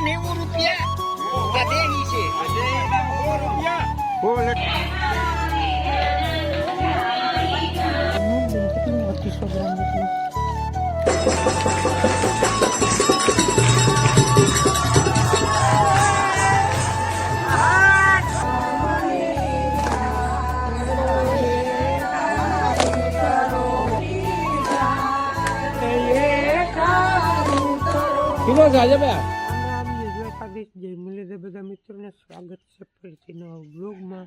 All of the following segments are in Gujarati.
નેવું રૂપિયા આ દેહી છે મૂંગી કિલો દ્વારકાધીશ બધા મિત્રોને સ્વાગત છે ફરીથી નવા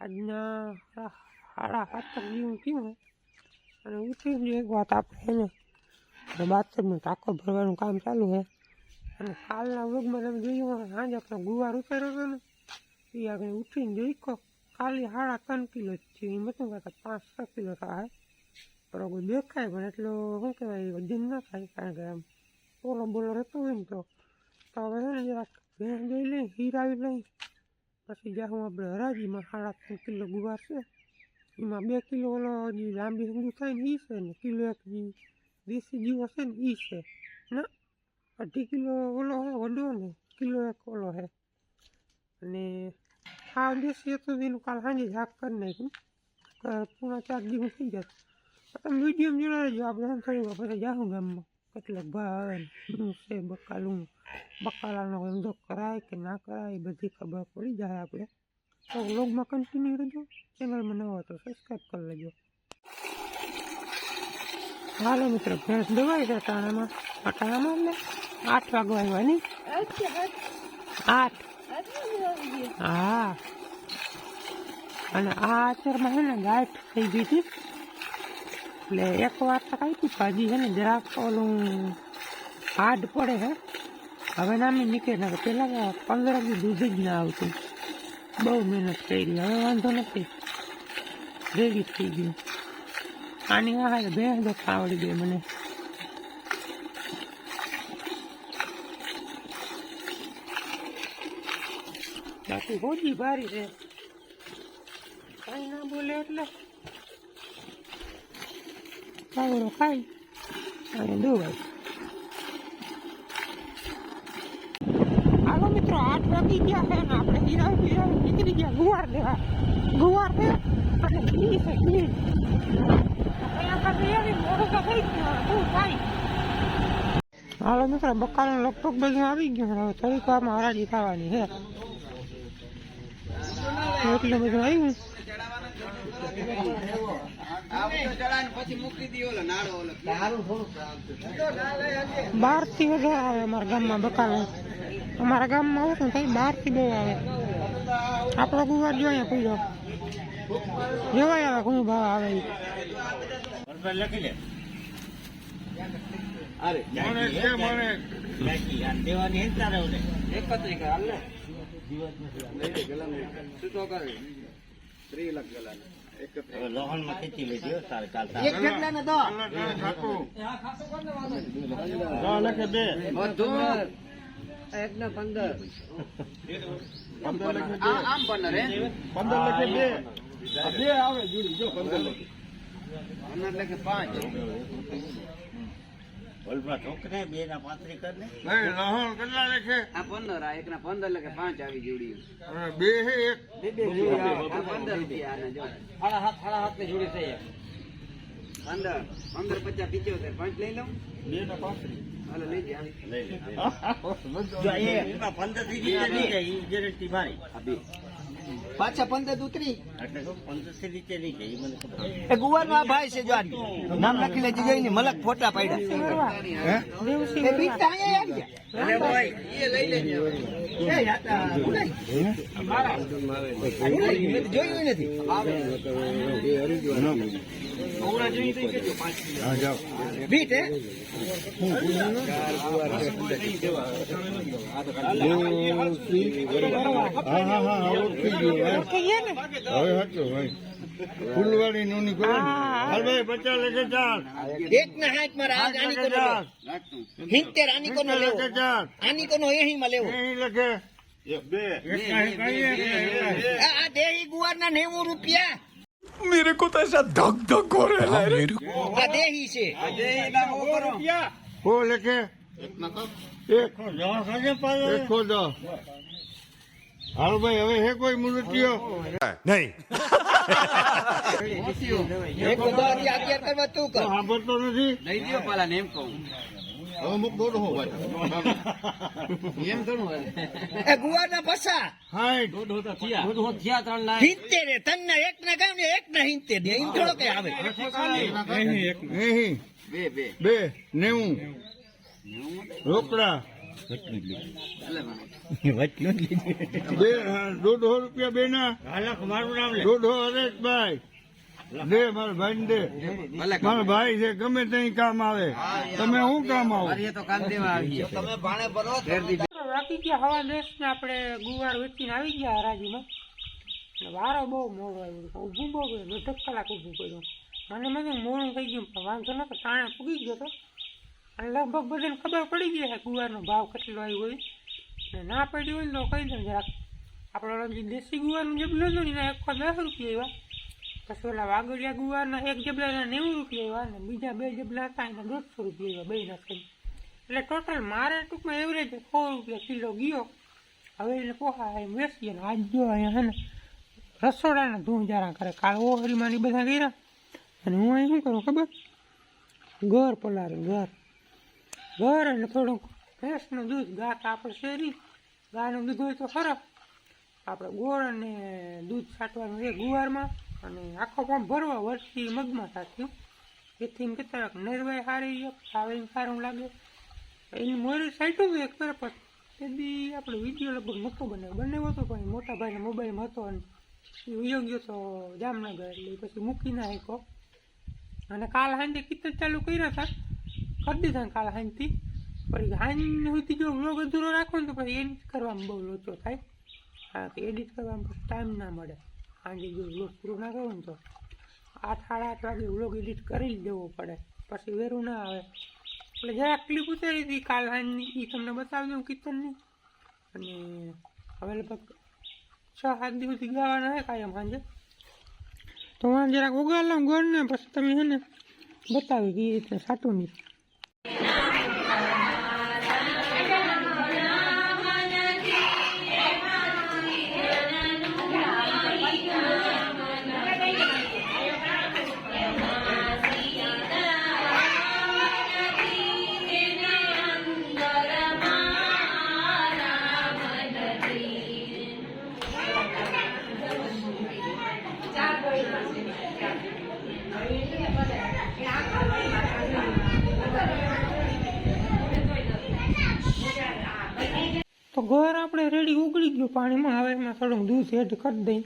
આજના સાડા સાત જેવું થયું અને ઉઠીને એક વાત આપણે છે ને ટાંકો ભરવાનું કામ ચાલુ છે અને કાલના વ્લોગમાં તમે જોયું સાંજે આપણે ગુવાર ઉતાર્યો હતો ને એ આગળ ઉઠીને જોઈ કહો ખાલી સાડા ત્રણ કિલો જ છે પાંચ છ કિલો થાય બરોબર દેખાય પણ એટલો શું કહેવાય વજન ના થાય કારણ કે આમ બોલો બોલો રહેતો હોય ને તો તો હવે છે ને જરાક ભેંસ દઈ લઈ હીરાવી લઈ પછી જાઉં આપણે હરાજીમાં સાડા ત્રણ કિલો ગુવાર છે એમાં બે કિલો ઓલો જે લાંબી ઊંઘું થાય ને એ છે ને કિલો એક જે દેશી જીવો છે ને એ છે ના અઢી કિલો ઓલો હે વડો ને કિલો એક ઓલો છે અને આ દેશી હતું એનું કાલ સાંજે ઝાક કરી નાખ્યું પૂણા ચાર દિવસ થઈ જશે તમે મીડિયમ જોડે રહેજો આપણે થોડી વાર પછી જાઉં ગામમાં કેટલાક ભાવ આવે ને શું છે બકાલું બકાલાનો ધંધો કરાય કે ના કરાય એ બધી ખબર પડી જાય આપણે તો વ્લોગમાં કન્ટિન્યુ રહેજો ચેનલમાં ન હોય તો સબસ્ક્રાઈબ કરી લેજો હાલો મિત્રો ભેંસ દવાઈ છે અટાણામાં અટાણામાં એટલે આઠ વાગવા આવ્યા નહીં આઠ હા અને આ આચરમાં છે ને ગાંઠ થઈ ગઈ હતી એટલે એક વાર તક આપી ભાજી છે ને જરાક ઓલું હાર્ડ પડે છે હવે નામી નીકળે ને પેલા પંદર દૂધ જ ના આવતું. બહુ મહેનત કરી, હવે વાંધો નથી. રેડી થઈ ગયું. આની આ ભેંસ તો આવડી ગઈ મને. બાકી હોજી ભારી છે. કઈ ના બોલે એટલે. કાવડો ખાઈ અને દોવાય હાલો મિત્રો આઠ વાગી ગયા છે ને આપણે હીરા હીરા નીકળી ગયા ગુવાર લેવા ગુવાર છે અને ઘી છે ઘી અહીંયા પાસે એવી મોડું તો થઈ ગયું શું થાય હાલો મિત્રો બકાલું લગભગ બધું આવી ગયું હવે થોડીક વારમાં હરાજી થવાની છે એટલું બધું આવ્યું બહારથી વધારે આવે અમારા ગામમાં બકાલા. અમારા ગામમાં આવું ને થાય બારથી બહુ આવે. આપણો ગુવાર જો અહીંયા પીડો જોવાય આવે ઘણું ભાવ આવે ઈ. અરે એકત્રી હાલ ને શું કરે ત્રી લાખ ગલા એક કેટલા ને દો. બધું. એક ને પંદર લખે આમ પંદર હે? પંદર લેખે પાંચ પંદર ના લેખે પાંચ આવી જોડી. બે બે આ પંદર રૂપિયા આના જો. પંદર પંદર પચાસ પિચોતેર પાંચ લઈ લઉં. પંદરથી આ બે. પાછા પંદર ઉતરી. એ ગુવાર નો ભાઈ છે જોવાની નામ લખી લેજે જોઈને મલક ફોટા પાડ્યા. એ બીજા અહીંયા આવી ગયા. એ લઈ લેજે એ યાતા ઉડાઈ. ઉડાઈ, મેં તો જોયું નથી બીટ હે ફૂલવાડી નોની કરો હાલ ભાઈ પચાસ લેખે ચાર એક ના હાથ મારા આજ આની કોનો હિંતેર આની કોનો માં બે આ દેહી ગુવાર ના નેવું રૂપિયા मेरे को तो ऐसा धक धक हो रहा है मेरे को આજે ઈ ના હો કરો હો લખે એક એકસો દસ હાલ ભાઈ હવે હે કોઈ મૂર્તિઓ नहीं એક બધા અગિયાર કરવા તું કર સાંભળતો નથી લઈ દો પેલા ને એમ કહું હવે મુક દોડ હો ભાઈ એમ થોડું હોય. ગુવાના પસા હાઈટ હિંતે રે એક ના ને એક ના હિંતે દે. ઇન થોડો કે આવે. અહીં બે બે. બે નેવું. રોકડા. બે દોઢસો રૂપિયા બે ના દોઢો હરેશભાઈ દે મારા ભાઈ દે. મારા ભાઈ છે ગમે ત્યાં કામ આવે. તમે શું કામ આવો? મારી તો કામ દેવા આવી તમે ભાણે ભરો તો વાગી ગયા હવા નેસ ને આપણે ગુવાર વેચીને આવી ગયા હરાજીમાં. વારો બહુ મોડો આવ્યો. ઊભું બહુ ગયો દોઢ કલાક ઊભું કર્યું. મને મને મોડું થઈ ગયું. પણ વાંધો નતો તાણે પૂગી ગયો તો. અને લગભગ બધાને ખબર પડી ગઈ છે ગુવારનો ભાવ કેટલો આવ્યો હોય. ને ના પડી હોય ને તો કહી દઉં જરાક. આપણે દેશી ગુવારનું જબલું હતું ને એના એકસો દસ રૂપિયા આવ્યા. પછી ઓલા વાગડિયા ગુવારના એક જબલાના નેવું રૂપિયા એવા ને બીજા બે જબલા હતા, એના દોઢસો રૂપિયા એવા, બે ના થઈ એટલે ટોટલ મારે ટૂંકમાં એવરેજ સો રૂપિયા કિલો ગયો. હવે એને પોહા એમ વેચીએ ને આજ જો અહીંયા હે ને રસોડાના ધૂમ જારા કરે. કાલ ઓહરીમાં બધા કર્યા અને હું અહીં શું કરું ખબર? ઘર પલારે ઘર. ઘર અને થોડુંક ભેંસનું દૂધ. ગા તો આપણે શેરી ગાયનું દૂધ હોય તો ખરાબ આપણે ગોળ અને દૂધ છાંટવાનું છે ગુવારમાં. અને આખો પણ ભરવા વર્ષથી મગમાં થયું. એથી એમ કહેતા નરવાઈ સારી ખાવે એમ સારું લાગે. એની મોરી સાઈટું એક ફેર પણ બી આપણે વીડિયો લગભગ નહોતો બનાવ્યો. બનાવ્યો હતો પણ મોટા ભાઈના મોબાઈલમાં હતો અને એ ગયો તો જામનગર, એટલે પછી મૂકી ના શક્યો. અને કાલ સાંજે કીર્તન ચાલુ કર્યા હતા. કરી દીધા કાલ સાંજથી. પછી સાંજ સુધી જો વ્લોગ અધૂરો રાખો ને તો પછી એડિટ કરવામાં બહુ લોચો થાય. હા એડિટ કરવામાં ટાઈમ ના મળે. સાંજે જો વ્લોગ પૂરો ના કરો ને તો આઠ સાડા આઠ વાગે વ્લોગ એડિટ કરી દેવો પડે. પછી વેરું ના આવે. એટલે જરાક ક્લિપ ઉતારી હતી કાલ સાંજની એ તમને બતાવી દઉં કીર્તનની. અને હવે લગભગ છ સાત દિવસથી ગાવાના છે કાયમ સાંજે. તો હું જરાક ઉગાડ લઉં ગોળને પછી તમે છે ને બતાવી એ રીતે સાચું નહીં થોડુંક કરી દઈ.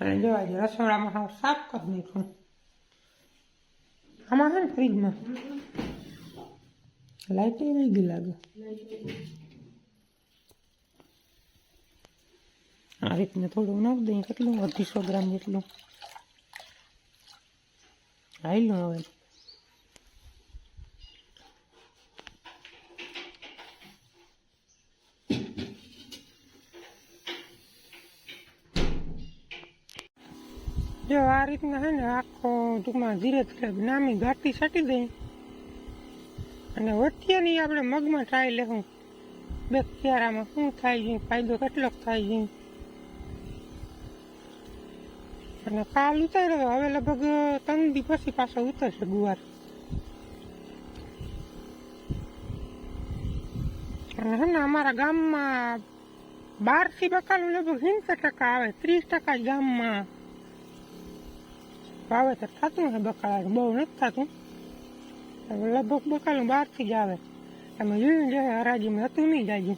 અને જવા દે રસોડામાં હું સાફ કરી નાખું આમાં છે ને ફ્રીજમાં. લાઇટ નહીં ગઈ લાગે. આ રીતને થોડું નાખી દઈએ, કેટલું? અઢીસો ગ્રામ જેટલું. હાઈલું હવે. જો આ રીતના છે ને આખો ટૂંકમાં ધીરે ધીરે નામી ગાટી છાંટી દઈ અને વચ્ચેની આપણે મગમાં ટ્રાય લેવું બે ક્યારામાં શું થાય છે, ફાયદો કેટલોક થાય છે? અને કાલ ઉતાર્યો, હવે લગભગ ત્રણ દી પછી પાછો ઉતરશે ગુવાર. અને છે ને અમારા ગામમાં બારથી બકાલું લગભગ સિત્તેર ટકા આવે, ત્રીસ ટકા ગામમાં. વાવેતર થતું ને બકાળા બહુ નથી થતું. લગભગ બકાલું બહારથી જ આવે. એમાં જોયું જે હરાજીમાં હતું નહીં જાજુ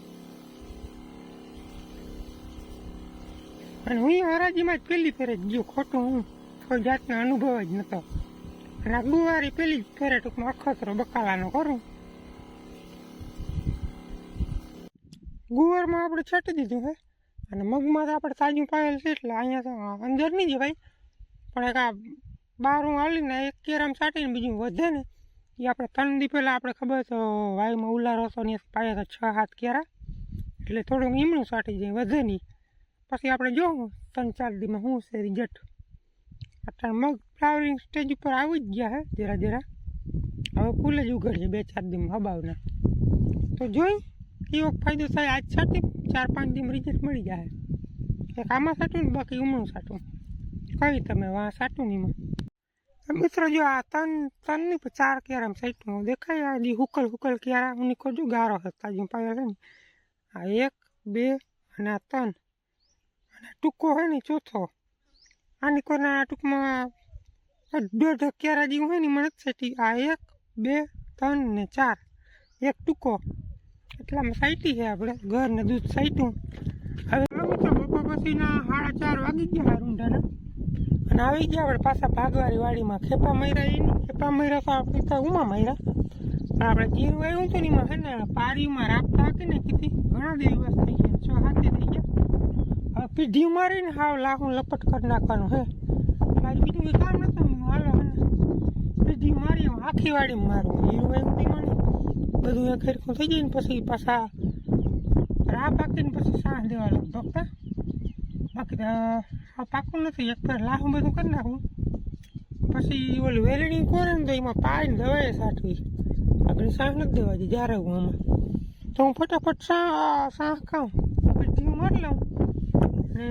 અને હું હરાજીમાં જ પહેલી ફેરે જ ગયો, ખોટું હું કોઈ જાતનો અનુભવ જ નહોતો અને ગુવારી પહેલી જ ફેરે ટૂંકમાં અખતરો બકાલાનો કરું. ગુવારમાં આપણે છાંટી દીધું હે. અને મગમાં તો આપણે તાજું પાયેલ છે એટલે અહીંયા તો અંદર નહીં જવાય પણ એક આ બારું હાલીને એક કેરામ સાટીને બીજું વધે ને, એ આપણે ત્રણ દી પહેલાં આપણે ખબર તો વાયુમાં ઉલારો હતો ને પાયા તો છ હાથ કેરા. એટલે થોડુંક ઈમણું સાટી જાય, વધે નહીં. પછી આપણે જોવું ત્રણ ચાર દીમાં શું છે રિઝલ્ટ અત્યારે મગ ફ્લાવરિંગ સ્ટેજ ઉપર આવી જ ગયા હે જરા જરા હવે ફૂલ જ ઉઘડશે બે ચાર દીમ, હબાવના. તો જોઈ કેવો ફાયદો થાય, આજ સાટી ચાર પાંચ દીમ રિઝલ્ટ મળી જાય. એક આમાં સાટું ને બાકી ઉમણું સાટું કઈ તમે વાં સાટું નહીં મિત્રો જો આ તન તનની ચાર ક્યારા સાઈટમાં દેખાય, આ હુકલ હુકલ ક્યારા હું નીકળજો ગારો હતા જે પાયા છે આ એક, બે અને આ તન અને ટૂંકો હોય ને ચોથો. આની કોના ટૂંકમાં દોઢ કેરા જેવું હોય ને મને સેટી આ એક, બે, ત્રણ ને ચાર. એક ટૂંકો. એટલામાં સાઈટી છે આપણે. ઘર ને દૂધ સાઈટું. હવે મિત્રો બપોર પછીના સાડા ચાર વાગી ગયા રૂંઢાના. અને આવી ગયા આપણે પાછા ભાગવારી વાડીમાં ખેપા મર્યા એની. ખેપા મર્યા તો આપણે તો ઉમા મર્યા. પણ આપણે જીરું આવ્યું હતું ને એમાં છે ને પારીમાં રાખતા હતી ને કીધી. ઘણા દિવસ થઈ ગયા, છ હાથે થઈ ગયા. હવે પીઢી મારીને હાવ લાખું લપટ કરી નાખવાનું હે. મારી બીજું કંઈ કામ નતું હાલો હે પીઢી મારી, હું આખી વાડીમાં મારું જીરું આવ્યું હતું એમાં બધું એક ખેરખું થઈ જાય ને પછી પાછા રા પાકીને પછી સાંજ દેવા લગભગ બાકી તો આ પાકું નથી, એક પર લાહું બધું કરી નાખું. પછી ઓલું વેલણી કોરે ને તો એમાં પાડીને દવાએ સાઠવી આગળ સાહ નથી દેવાતી, જ્યારે હું આમાં. તો હું ફટાફટ સા સાહ ખાઉં. હું મારી લઉં. ને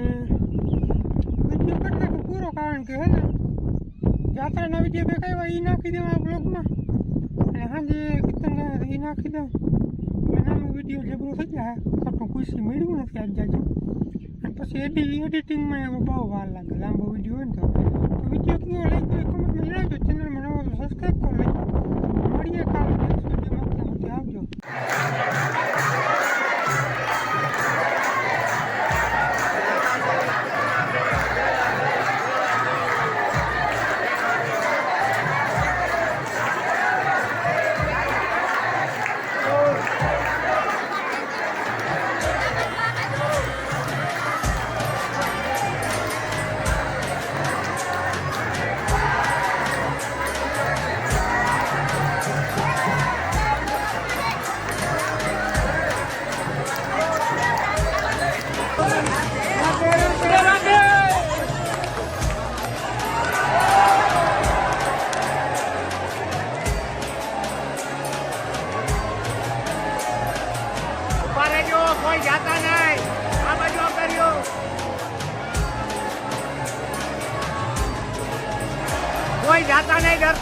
વીડિયો કરી નાખું પૂરો, કારણ કે હે ને, જાત્રાના વીડિયો કહેવાય એ નાખી દેવા બ્લોગમાં અને સાંજે કીર્તન એ નાખી દઉં. નાનો વીડિયો જબરો થઈ જાય ખોટું ખુશી મેળવ્યું નથી આજ જાજુ. પછી એડી એડિટિંગમાં એમાં બહુ વાર લાગે, લાંબો વીડિયો હોય ને તો. તો વીડિયો કેવો લાગ્યો કમેન્ટમાં જણાવજો ચેનલમાં નવો તો સબસ્ક્રાઈબ કરી લેજો. મળીએ કાલે.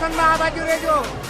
જાતા નહીં દર્શનમાં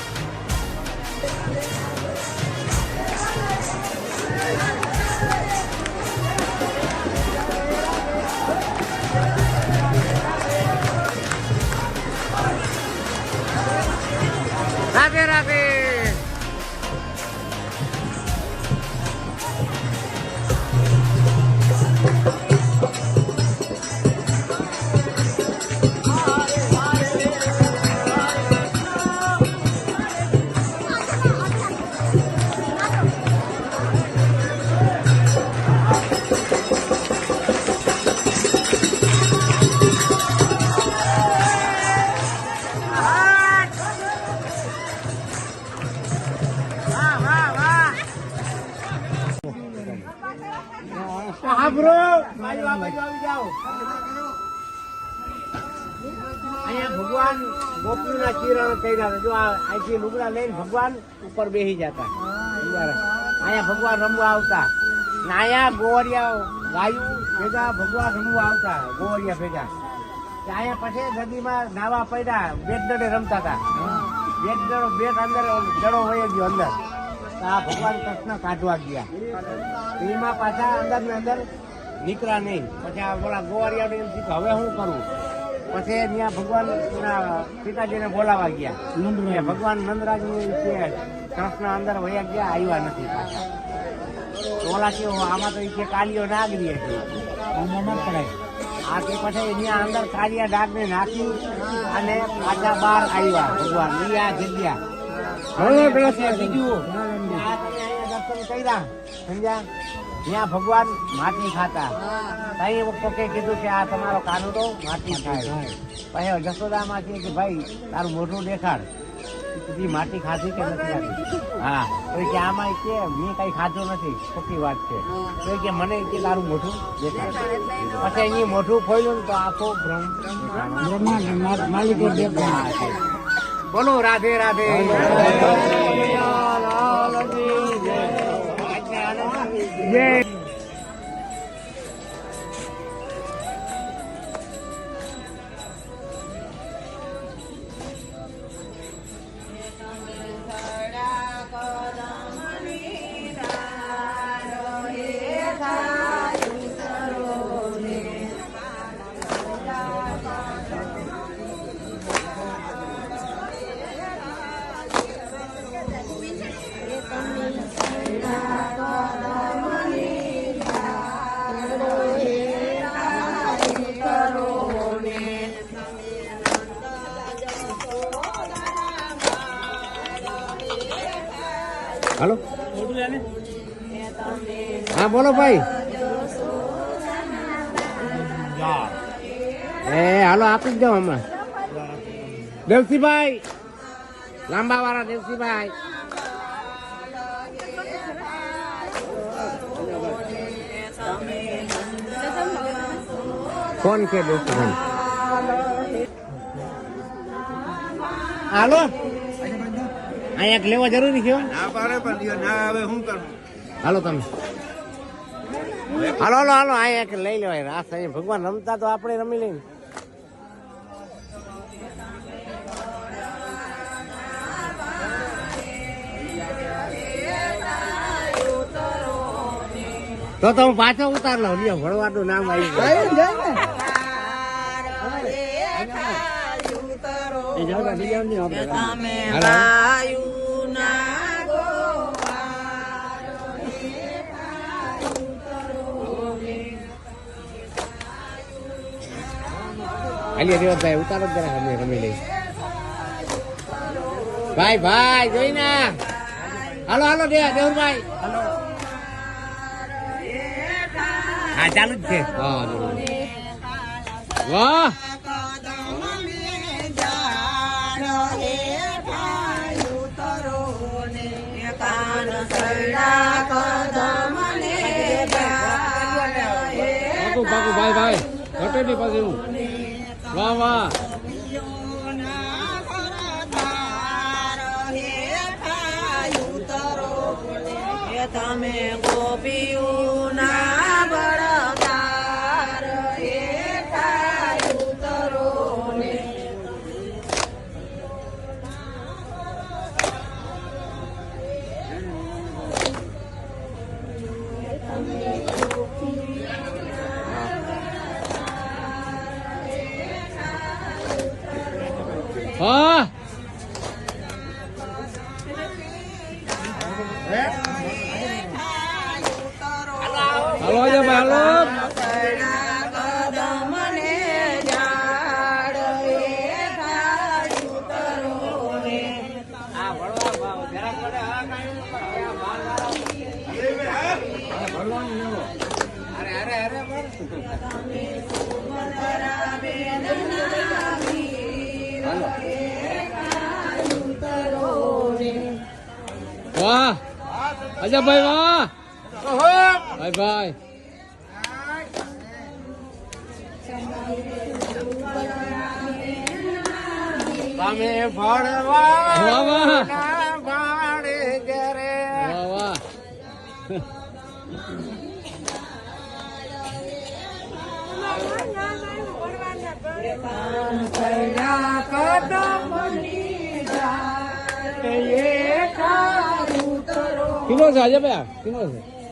અહીંયા ભગવાન ગોપીના કિરણ કર્યા જો અહીંથી લુગડા લઈને ભગવાન ઉપર બેસી જતા. અહીંયા ભગવાન રમવા આવતા. ને અહીંયા ગોવરિયા ગાયું ભેગા ભગવાન રમવા આવતા. ગોવરિયા ભેગા. અહીંયા પછી નદીમાં નાવા પડ્યા. બેટ દડે રમતા હતા. બેટ દડો બેટ અંદર દડો વહી ગયો અંદર. આ ભગવાન કૃષ્ણ કાઢવા ગયા. એમાં પાછા અંદર ને અંદર નીકળ્યા નહીં. પછી આ બોલા કે હવે શું કરું? પછી ત્યાં ભગવાન પિતાજીને બોલાવા ગયા. ભગવાન નંદરાજ કૃષ્ણ અંદર વયા ગયા આવ્યા નથી ઓલા કે આમાં તો કે કાલીઓ નાગરી હતી આમાં આ તે પછી ત્યાં અંદર કાલિયા ડાગને નાખી અને પાછા બહાર આવ્યા ભગવાન. એ આ જગ્યા. બીજું. દર્શન કર્યા. સમજ્યા? ત્યાં ભગવાન માટી ખાતા. ત્યાં કોકે કીધું કે આ તમારો કાનુડો માટી ખાય. પછી જસોદામાં કહે કે ભાઈ તારું મોઢું દેખાડ. બધી માટી ખાધી કે નથી ખાધી? હા. તો કે આમાં કે મેં કઈ ખાધું નથી. ખોટી વાત છે. તો એ કે મને કે તારું મોઢું દેખાડ. પછી અહીં મોઢું ખોલ્યું ને તો આખો બ્રહ્મ માલિકો બોલો રાધે રાધે. જય હાલો. હા બોલો ભાઈ. એ હાલો આપી દો હમણાં. દેવસીભાઈ લાંબા વાળા દેવસીભાઈ. કોણ છે દેવસીભાઈ. હાલો. અહીંયા એક લેવા જરૂરી છે ના પાડે પણ ના આવે શું કરું? હાલો તમે. હાલો હાલો હાલો અહીંયા એક લઈ લેવાય. રાસ અહીંયા ભગવાન રમતા તો આપણે રમી લઈએ તો તો હું પાછો ઉતાર લો લ્યો ભણવાનું નામ આવી ગયું હાલો. હાલી રેવતભાઈ ઉતારો જ જરા અમે રમી લઈ ભાઈ ભાઈ જોઈ ના હાલો હાલો દે દેવરભાઈ હા ચાલુ જ છે હા. વાહ પાકું પાકું ભાઈ ભાઈ ઘટે વાહ વાહ. વાહ. અજયભાઈ વાહ. ભાઈ ભાઈ. તમે ભણવા વાહ વાહ. જરે વાહ વાહ કિલો છે અજયભાઈ કિલો છે